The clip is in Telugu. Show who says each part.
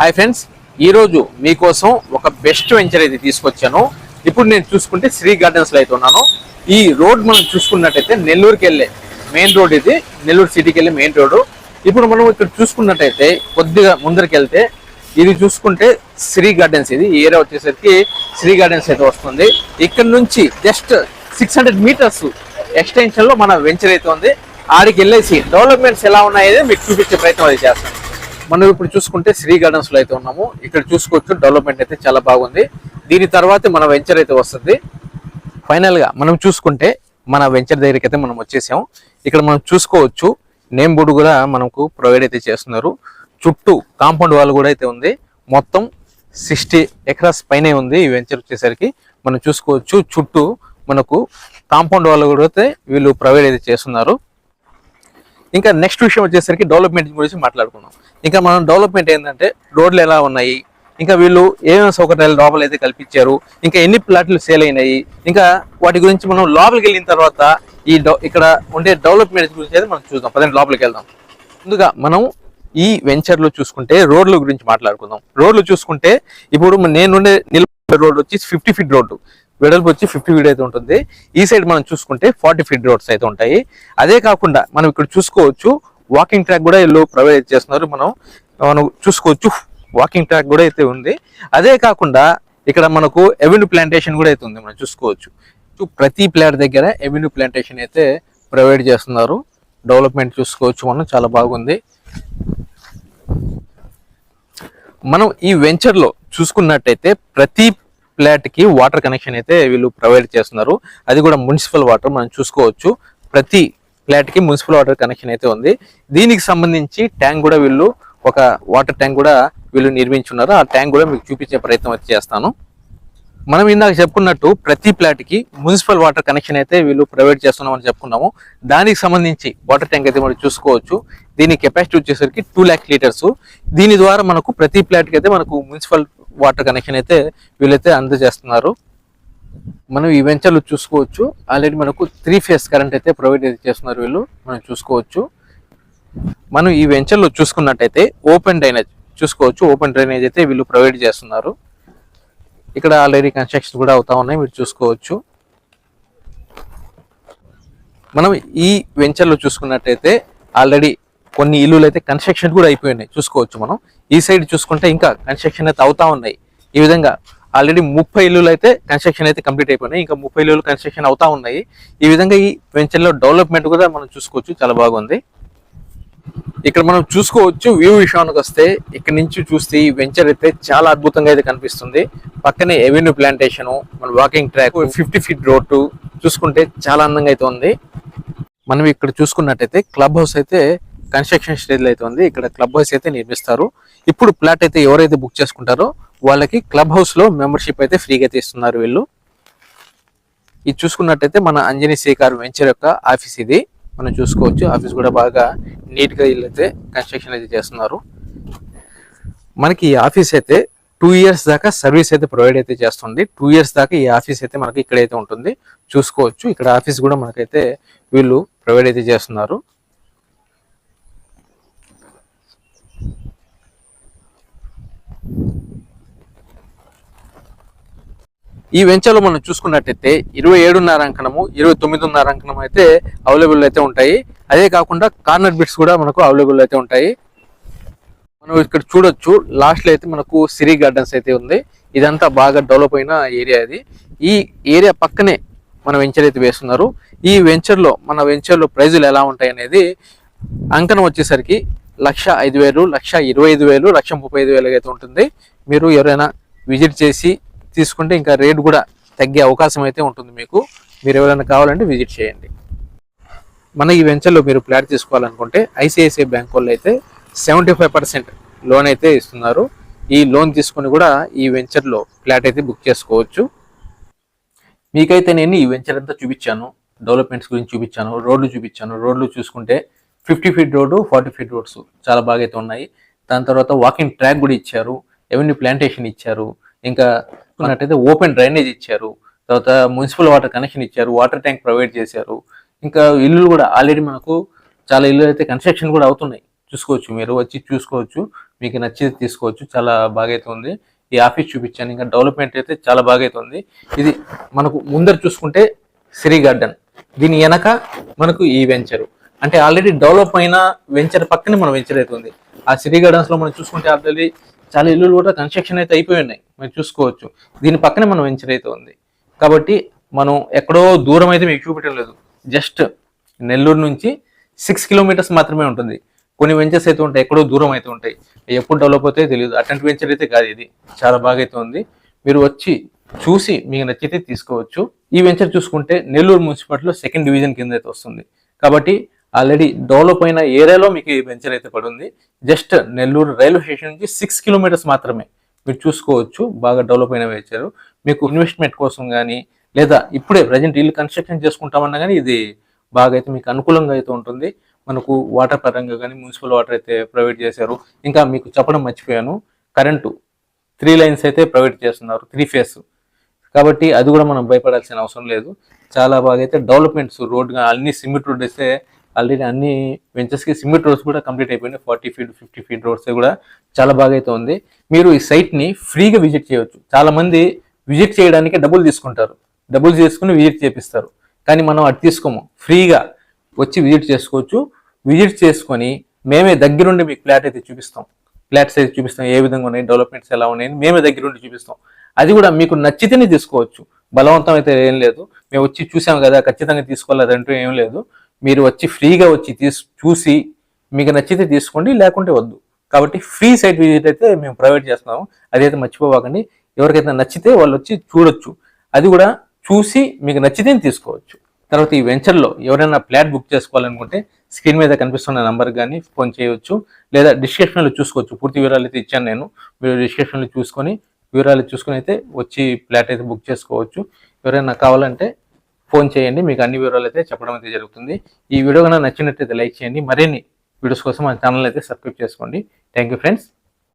Speaker 1: హాయ్ ఫ్రెండ్స్ ఈరోజు మీకోసం ఒక బెస్ట్ వెంచర్ అయితే తీసుకొచ్చాను. ఇప్పుడు నేను చూసుకుంటే శ్రీ గార్డెన్స్లో అయితే ఉన్నాను. ఈ రోడ్ మనం చూసుకున్నట్టయితే నెల్లూరుకి వెళ్ళే మెయిన్ రోడ్ ఇది. నెల్లూరు సిటీకి వెళ్ళే మెయిన్ రోడ్డు ఇప్పుడు మనం ఇక్కడ చూసుకున్నట్టయితే కొద్దిగా ముందరికి వెళ్తే ఇది చూసుకుంటే శ్రీ గార్డెన్స్ ఇది. ఈ ఏరియా వచ్చేసరికి శ్రీ గార్డెన్స్ అయితే వస్తుంది. ఇక్కడ నుంచి జస్ట్ సిక్స్ హండ్రెడ్ మీటర్స్ ఎక్స్టెన్షన్లో మన వెంచర్ అయితే ఉంది. ఆడికి వెళ్ళేసి డెవలప్మెంట్స్ ఎలా ఉన్నాయో మీకు చూపించే ప్రయత్నం అయితే చేస్తాను. మనం ఇప్పుడు చూసుకుంటే శ్రీ గార్డెన్స్లో అయితే ఉన్నాము. ఇక్కడ చూసుకోవచ్చు డెవలప్మెంట్ అయితే చాలా బాగుంది. దీని తర్వాత మన వెంచర్ అయితే వస్తుంది. ఫైనల్గా మనం చూసుకుంటే మన వెంచర్ దగ్గరికి అయితే మనం వచ్చేసాము. ఇక్కడ మనం చూసుకోవచ్చు నేమ్ బోర్డు కూడా మనకు ప్రొవైడ్ అయితే చేస్తున్నారు. చుట్టూ కాంపౌండ్ వాల్ కూడా అయితే ఉంది. మొత్తం సిక్స్టీ ఎకరాస్ పైనే ఉంది ఈ వెంచర్ వచ్చేసరికి. మనం చూసుకోవచ్చు చుట్టూ మనకు కాంపౌండ్ వాల్ కూడా అయితే వీళ్ళు ప్రొవైడ్ అయితే చేస్తున్నారు. ఇంకా నెక్స్ట్ విషయం వచ్చేసరికి డెవలప్మెంట్ గురించి మాట్లాడుకున్నాం ఇంకా మనం డెవలప్మెంట్ ఏంటంటే రోడ్లు ఎలా ఉన్నాయి? ఇంకా వీళ్ళు ఏమేమి సౌకర్యాలు లోపల అయితే కల్పించారు? ఇంకా ఎన్ని ప్లాట్లు సేల్ అయినాయి? ఇంకా వాటి గురించి మనం లోపలికి వెళ్ళిన తర్వాత ఈ ఇక్కడ ఉండే డెవలప్మెంట్ గురించి అయితే మనం చూద్దాం. పదండి లోపలికి వెళ్దాం. ముందుగా మనం ఈ వెంచర్లో చూసుకుంటే రోడ్ల గురించి మాట్లాడుకుందాం. రోడ్లు చూసుకుంటే ఇప్పుడు నేనుండే నిల్ రోడ్ వచ్చి ఫిఫ్టీ ఫీట్ రోడ్డు. వెడల్పు వచ్చి ఫిఫ్టీ ఫీట్ అయితే ఉంటుంది. ఈ సైడ్ మనం చూసుకుంటే ఫార్టీ ఫీట్ రోడ్స్ అయితే ఉంటాయి. అదే కాకుండా మనం ఇక్కడ చూసుకోవచ్చు వాకింగ్ ట్రాక్ కూడా వీళ్ళు ప్రొవైడ్ చేస్తున్నారు. మనం మనం చూసుకోవచ్చు వాకింగ్ ట్రాక్ కూడా అయితే ఉంది. అదే కాకుండా ఇక్కడ మనకు ఎవెన్యూ ప్లాంటేషన్ కూడా అయితే ఉంది. మనం చూసుకోవచ్చు. ప్రతి ప్లాట్ దగ్గర ఎవెన్యూ ప్లాంటేషన్ అయితే ప్రొవైడ్ చేస్తున్నారు. డెవలప్మెంట్ చూసుకోవచ్చు మనం చాలా బాగుంది. మనం ఈ వెంచర్లో చూసుకున్నట్టయితే ప్రతి ఫ్లాట్కి వాటర్ కనెక్షన్ అయితే వీళ్ళు ప్రొవైడ్ చేస్తున్నారు. అది కూడా మున్సిపల్ వాటర్ మనం చూసుకోవచ్చు. ప్రతి ఫ్లాట్కి మున్సిపల్ వాటర్ కనెక్షన్ అయితే ఉంది. దీనికి సంబంధించి ట్యాంక్ కూడా వీళ్ళు ఒక వాటర్ ట్యాంక్ కూడా వీళ్ళు నిర్మించున్నారు. ఆ ట్యాంక్ కూడా మీకు చూపించే ప్రయత్నం అయితే చేస్తాను. మనం ఇందాక చెప్పుకున్నట్టు ప్రతి ఫ్లాట్కి మున్సిపల్ వాటర్ కనెక్షన్ అయితే వీళ్ళు ప్రొవైడ్ చేస్తున్నామని చెప్పుకున్నాము. దానికి సంబంధించి వాటర్ ట్యాంక్ అయితే మనం చూసుకోవచ్చు. దీని కెపాసిటీ వచ్చేసరికి టూ ల్యాక్ లీటర్స్. దీని ద్వారా మనకు ప్రతి ప్లాట్కి అయితే మనకు మున్సిపల్ వాటర్ కనెక్షన్ అయితే వీళ్ళైతే అందజేస్తున్నారు. మనం ఈ వెంచర్లు చూసుకోవచ్చు. ఆల్రెడీ మనకు త్రీ ఫేస్ కరెంట్ అయితే ప్రొవైడ్ అయితే చేస్తున్నారు వీళ్ళు. మనం చూసుకోవచ్చు. మనం ఈ వెంచర్లో చూసుకున్నట్టయితే ఓపెన్ డ్రైనేజ్ చూసుకోవచ్చు. ఓపెన్ డ్రైనేజ్ అయితే వీళ్ళు ప్రొవైడ్ చేస్తున్నారు. ఇక్కడ ఆల్రెడీ కన్స్ట్రక్షన్ కూడా అవుతా ఉన్నాయి. మీరు చూసుకోవచ్చు. మనం ఈ వెంచర్లో చూసుకున్నట్టయితే ఆల్రెడీ కొన్ని ఇల్లులు అయితే కన్స్ట్రక్షన్ కూడా అయిపోయినాయి. చూసుకోవచ్చు మనం. ఈ సైడ్ చూసుకుంటే ఇంకా కన్స్ట్రక్షన్ అయితే అవుతా ఉన్నాయి. ఈ విధంగా ఆల్రెడీ ముప్పై ఇల్లులు అయితే కన్స్ట్రక్షన్ అయితే కంప్లీట్ అయిపోయినాయి. ఇంకా ముప్పై ఇల్లులు కన్స్ట్రక్షన్ అవుతా ఉన్నాయి. ఈ విధంగా ఈ వెంచర్లో డెవలప్మెంట్ కూడా మనం చూసుకోవచ్చు. చాలా బాగుంది. ఇక్కడ మనం చూసుకోవచ్చు వ్యూ విషయానికి వస్తే ఇక్కడ నుంచి చూస్తే ఈ వెంచర్ అయితే చాలా అద్భుతంగా అయితే కనిపిస్తుంది. పక్కనే ఎవెన్యూ ప్లాంటేషన్ మన walking track fifty feet road చూసుకుంటే చాలా అందంగా అయితే ఉంది. మనం ఇక్కడ చూసుకున్నట్టయితే క్లబ్ హౌస్ అయితే కన్స్ట్రక్షన్ స్టేజ్లో అయితే ఉంది. ఇక్కడ క్లబ్ హౌస్ అయితే నిర్మిస్తారు. ఇప్పుడు ప్లాట్ అయితే ఎవరైతే బుక్ చేసుకుంటారో వాళ్ళకి క్లబ్ హౌస్లో మెంబర్షిప్ అయితే ఫ్రీగా అయితే ఇస్తున్నారు వీళ్ళు. ఇది చూసుకున్నట్టయితే మన అంజనీ శేఖర్ వెంచర్ యొక్క ఆఫీస్ ఇది. మనం చూసుకోవచ్చు. ఆఫీస్ కూడా బాగా నీట్గా వీళ్ళైతే కన్స్ట్రక్షన్ అయితే చేస్తున్నారు. మనకి ఈ ఆఫీస్ అయితే టూ ఇయర్స్ దాకా సర్వీస్ అయితే ప్రొవైడ్ అయితే చేస్తుంది. టూ ఇయర్స్ దాకా ఈ ఆఫీస్ అయితే మనకి ఇక్కడైతే ఉంటుంది. చూసుకోవచ్చు. ఇక్కడ ఆఫీస్ కూడా మనకైతే వీళ్ళు ప్రొవైడ్ అయితే చేస్తున్నారు. ఈ వెంచర్లో మనం చూసుకున్నట్టయితే ఇరవై ఏడున్నర అంకణము ఇరవై తొమ్మిదిన్నర అంకణం అయితే అవైలబుల్ అయితే ఉంటాయి. అదే కాకుండా కార్నర్ బిట్స్ కూడా మనకు అవైలబుల్ అయితే ఉంటాయి. మనం ఇక్కడ చూడొచ్చు లాస్ట్లో అయితే మనకు సిరి గార్డెన్స్ అయితే ఉంది. ఇదంతా బాగా డెవలప్ అయిన ఏరియా ఇది. ఈ ఏరియా పక్కనే మన వెంచర్ అయితే వేస్తున్నారు. ఈ వెంచర్లో మన వెంచర్లో ప్రైజులు ఎలా ఉంటాయి అనేది అంకణం వచ్చేసరికి లక్ష ఐదు వేలు లక్ష ఇరవై ఐదు వేలు లక్ష ముప్పై ఐదు వేలు అయితే ఉంటుంది. మీరు ఎవరైనా విజిట్ చేసి తీసుకుంటే ఇంకా రేట్ కూడా తగ్గే అవకాశం అయితే ఉంటుంది మీకు. మీరు ఎవరైనా కావాలంటే విజిట్ చేయండి. మన ఈ వెంచర్లో మీరు ప్లాట్ తీసుకోవాలనుకుంటే ఐసిఐసిఐ బ్యాంక్ వాళ్ళు అయితే సెవెంటీ ఫైవ్ పర్సెంట్ లోన్ అయితే ఇస్తున్నారు. ఈ లోన్ తీసుకుని కూడా ఈ వెంచర్లో ఫ్లాట్ అయితే బుక్ చేసుకోవచ్చు. మీకైతే నేను ఈ వెంచర్ అంతా చూపించాను. డెవలప్మెంట్స్ గురించి చూపించాను. రోడ్లు చూపించాను. రోడ్లు చూసుకుంటే fifty feet road forty feet roads చాలా బాగా అయితే ఉన్నాయి. దాని తర్వాత వాకింగ్ ట్రాక్ కూడా ఇచ్చారు. ఎవెన్యూ ప్లాంటేషన్ ఇచ్చారు. ఇంకా ఉన్నట్టయితే ఓపెన్ డ్రైనేజ్ ఇచ్చారు. తర్వాత మున్సిపల్ వాటర్ కనెక్షన్ ఇచ్చారు వాటర్ ట్యాంక్ ప్రొవైడ్ చేశారు. ఇంకా ఇల్లులు కూడా ఆల్రెడీ మనకు చాలా ఇల్లు అయితే కన్స్ట్రక్షన్ కూడా అవుతున్నాయి. చూసుకోవచ్చు మీరు వచ్చి చూసుకోవచ్చు. మీకు నచ్చేది తీసుకోవచ్చు. చాలా బాగా అయితే ఉంది. ఈ ఆఫీస్ చూపించాను. ఇంకా డెవలప్మెంట్ అయితే చాలా బాగా అయితే ఉంది. ఇది మనకు ముందర చూసుకుంటే సిరి గార్డెన్. దీని వెనక మనకు ఈ వెంచర్. అంటే ఆల్రెడీ డెవలప్ అయిన వెంచర్ పక్కనే మన వెంచర్ అయితే ఉంది. ఆ సిరి గార్డెన్స్లో మనం చూసుకుంటే ఆల్రెడీ చాలా ఇల్లులు కూడా కన్స్ట్రక్షన్ అయితే అయిపోయి ఉన్నాయి. మీరు చూసుకోవచ్చు. దీని పక్కనే మన వెంచర్ అయితే ఉంది. కాబట్టి మనం ఎక్కడో దూరం అయితే మీకు చూపించడం లేదు జస్ట్ నెల్లూరు నుంచి సిక్స్ కిలోమీటర్స్ మాత్రమే ఉంటుంది. కొన్ని వెంచర్స్ అయితే ఉంటాయి ఎక్కడో దూరం అయితే ఉంటాయి. ఎప్పుడు డెవలప్ అవుతాయో తెలియదు. అటువంటి వెంచర్ అయితే కాదు ఇది. చాలా బాగా అయితే ఉంది. మీరు వచ్చి చూసి మీకు నచ్చితే తీసుకోవచ్చు. ఈ వెంచర్ చూసుకుంటే నెల్లూరు మున్సిపాలిటీలో సెకండ్ డివిజన్ కింద అయితే వస్తుంది. కాబట్టి ఆల్రెడీ డెవలప్ అయిన ఏరియాలో మీకు ఈ వెంచర్ అయితే పడుంది. జస్ట్ నెల్లూరు రైల్వే స్టేషన్ నుంచి సిక్స్ కిలోమీటర్స్ మాత్రమే మీరు చూసుకోవచ్చు బాగా డెవలప్ అయిన వెంచర్ మీకు ఇన్వెస్ట్మెంట్ కోసం కానీ లేదా ఇప్పుడే ప్రజెంట్ ఇల్లు కన్స్ట్రక్షన్ చేసుకుంటామన్నా కానీ ఇది బాగా అయితే మీకు అనుకూలంగా అయితే ఉంటుంది. మనకు వాటర్ పరంగా కానీ మున్సిపల్ వాటర్ అయితే ప్రొవైడ్ చేశారు. ఇంకా మీకు చెప్పడం మర్చిపోయాను. కరెంటు త్రీ లైన్స్ అయితే ప్రొవైడ్ చేస్తున్నారు త్రీ ఫేస్ కాబట్టి అది కూడా మనం భయపడాల్సిన అవసరం లేదు. చాలా బాగా అయితే డెవలప్మెంట్స్ రోడ్ అన్ని సిమెంట్ రోడ్ అయితే ఆల్రెడీ అన్ని వెంచర్స్కి సిమెంట్ రోడ్స్ కూడా కంప్లీట్ అయిపోయినాయి. Forty feet fifty feet roads కూడా చాలా బాగా అయితే ఉంది. మీరు ఈ సైట్ని ఫ్రీగా విజిట్ చేయవచ్చు చాలా మంది విజిట్ చేయడానికి డబ్బులు తీసుకుంటారు. డబ్బులు తీసుకుని విజిట్ చేపిస్తారు. కానీ మనం అది తీసుకోము. ఫ్రీగా వచ్చి విజిట్ చేసుకోవచ్చు. విజిట్ చేసుకొని మేమే దగ్గరుండి మీకు ఫ్లాట్ అయితే చూపిస్తాం. ఫ్లాట్స్ అయితే చూపిస్తాం. ఏ విధంగా ఉన్నాయి? డెవలప్మెంట్స్ ఎలా ఉన్నాయని మేమే దగ్గరుండి చూపిస్తాం. అది కూడా మీకు నచ్చితేనే తీసుకోవచ్చు. బలవంతం అయితే ఏం లేదు. మేము వచ్చి చూసాం కదా ఖచ్చితంగా తీసుకోలేదంటూ ఏం లేదు. మీరు వచ్చి ఫ్రీగా వచ్చి తీసు చూసి మీకు నచ్చితే తీసుకోండి లేకుంటే వద్దు. కాబట్టి ఫ్రీ సైట్ విజిట్ అయితే మేము ప్రొవైడ్ చేస్తున్నాము. అదైతే మర్చిపోవాకండి. ఎవరికైతే నచ్చితే వాళ్ళు వచ్చి చూడొచ్చు. అది కూడా చూసి మీకు నచ్చితే తీసుకోవచ్చు. తర్వాత ఈ వెంచర్లో ఎవరైనా ఫ్లాట్ బుక్ చేసుకోవాలనుకుంటే స్క్రీన్ మీద కనిపిస్తున్న నెంబర్ కానీ ఫోన్ చేయవచ్చు లేదా డిస్క్రిప్షన్లో చూసుకోవచ్చు. పూర్తి వివరాలు అయితే ఇచ్చాను నేను. మీరు డిస్క్రిప్షన్లో చూసుకొని వివరాలు చూసుకొని అయితే వచ్చి ఫ్లాట్ అయితే బుక్ చేసుకోవచ్చు. ఎవరైనా కావాలంటే ఫోన్ చేయండి మీకు అన్ని వివరాలు అయితే చెప్పడం అయితే జరుగుతుంది. ఈ వీడియో కన్నా నచ్చినట్లయితే లైక్ చేయండి. మరిన్ని వీడియోస్ కోసం మా ఛానల్ అయితే సబ్స్క్రైబ్ చేసుకోండి. Thank you friends.